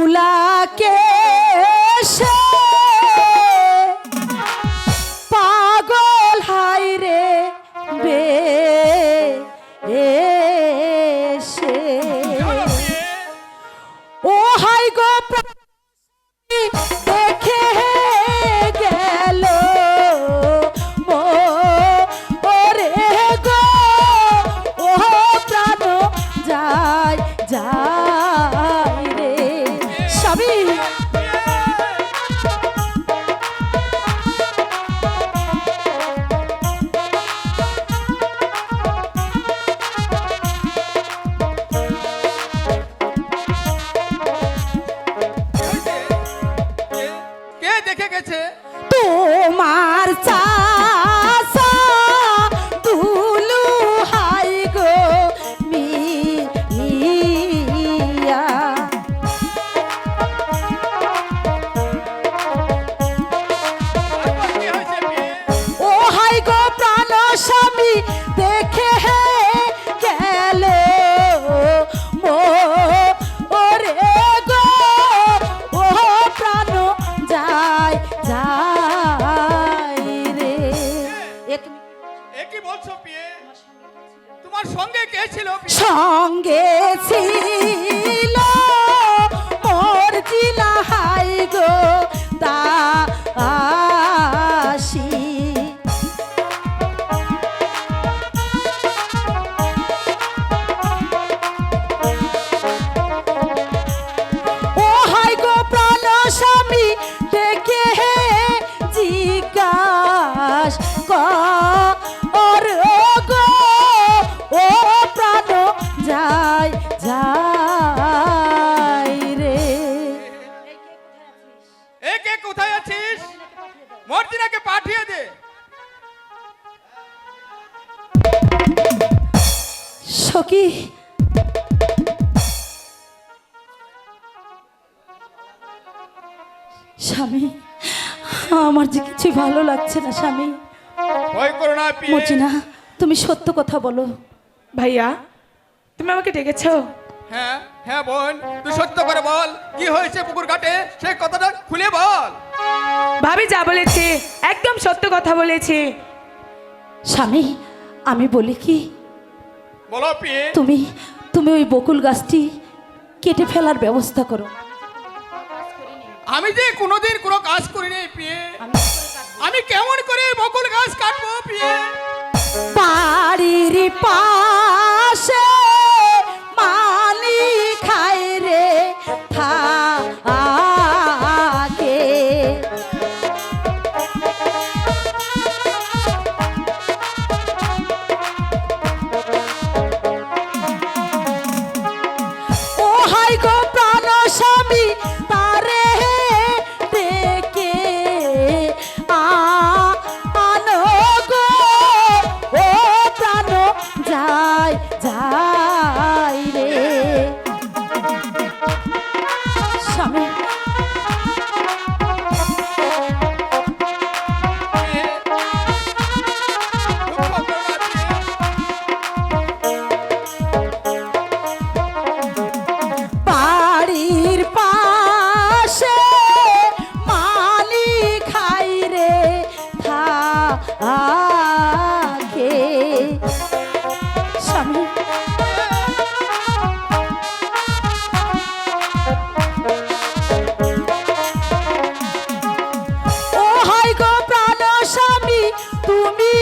মৌলাকে সে দেখে গেছে। তোমার চাষা কি বলছো পিয়ে? তোমার সঙ্গে কে ছিল? সঙ্গে ছিল মর্জিনাকে পাঠিয়ে দে। সখী। স্বামী আমার যে কিছুই ভালো লাগছে না স্বামী। ভয় করো না মর্জিনা তুমি সত্য কথা বলো। ভাইয়া তুমি আমাকে ডেকেছো? হ্যাঁ হ্যাঁ বোন তুই সত্য করে বল কি হয়েছে পুকুর ঘাটে? সেই কথাটা খুলে বল। ভাবি যা বলেছে একদম সত্য কথা বলেছে। স্বামী আমি বলি কি বলো পিয়ে তুমি তুমি ওই বকুল গাছটি কেটে ফেলার ব্যবস্থা করো। আমি যে কোনোদিন কোনো কাজ করিনি পিয়ে আমি কেমন করে থাকে স্বামী। ও হাই গো প্রাণ স্বামী তুমি